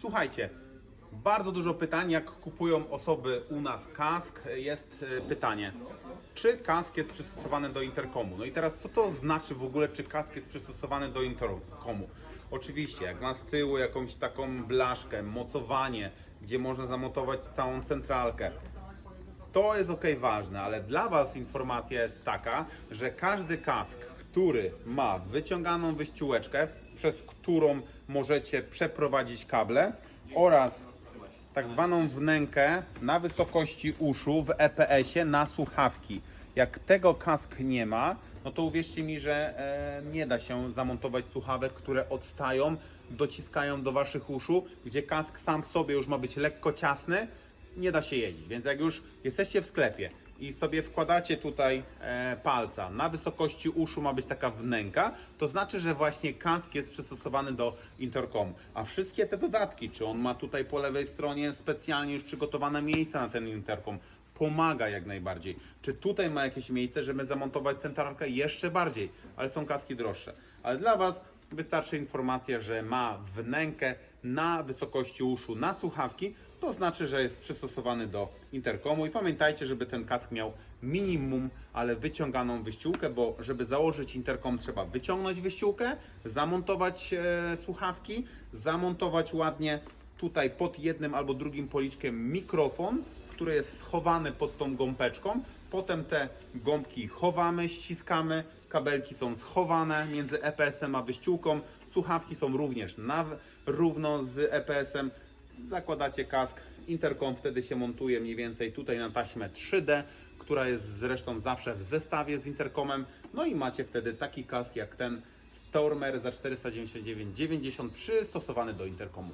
Słuchajcie, bardzo dużo pytań, jak kupują osoby u nas kask, jest e, pytanie, czy kask jest przystosowany do interkomu? No i teraz co to znaczy w ogóle, czy kask jest przystosowany do interkomu? Oczywiście, jak ma z tyłu jakąś taką blaszkę, mocowanie, gdzie można zamontować całą centralkę, to jest ok, ważne, ale dla Was informacja jest taka, że każdy kask, który ma wyciąganą wyściółeczkę, przez którą możecie przeprowadzić kable oraz tak zwaną wnękę na wysokości uszu w EPS-ie na słuchawki. Jak tego kask nie ma, no to uwierzcie mi, że e, nie da się zamontować słuchawek, które odstają, dociskają do Waszych uszu, gdzie kask sam w sobie już ma być lekko ciasny, nie da się jeździć. Więc jak już jesteście w sklepie i sobie wkładacie tutaj e, palca, na wysokości uszu ma być taka wnęka, to znaczy, że właśnie kask jest przystosowany do interkomu. A wszystkie te dodatki, czy on ma tutaj po lewej stronie specjalnie już przygotowane miejsca na ten interkom, pomaga jak najbardziej. Czy tutaj ma jakieś miejsce, żeby zamontować centralkę jeszcze bardziej, ale są kaski droższe. Ale dla Was wystarczy informacja, że ma wnękę na wysokości uszu na słuchawki, to znaczy, że jest przystosowany do interkomu. I pamiętajcie, żeby ten kask miał minimum, ale wyciąganą wyściółkę, bo żeby założyć interkom trzeba wyciągnąć wyściółkę, zamontować e, słuchawki, zamontować ładnie tutaj pod jednym albo drugim policzkiem mikrofon, który jest schowany pod tą gąbeczką. Potem te gąbki chowamy, ściskamy, kabelki są schowane między EPS-em a wyściółką. Słuchawki są również na równo z EPS-em. Zakładacie kask, interkom wtedy się montuje mniej więcej tutaj na taśmę 3D, która jest zresztą zawsze w zestawie z interkomem. No i macie wtedy taki kask jak ten Stormer za 499,90 przystosowany do interkomu.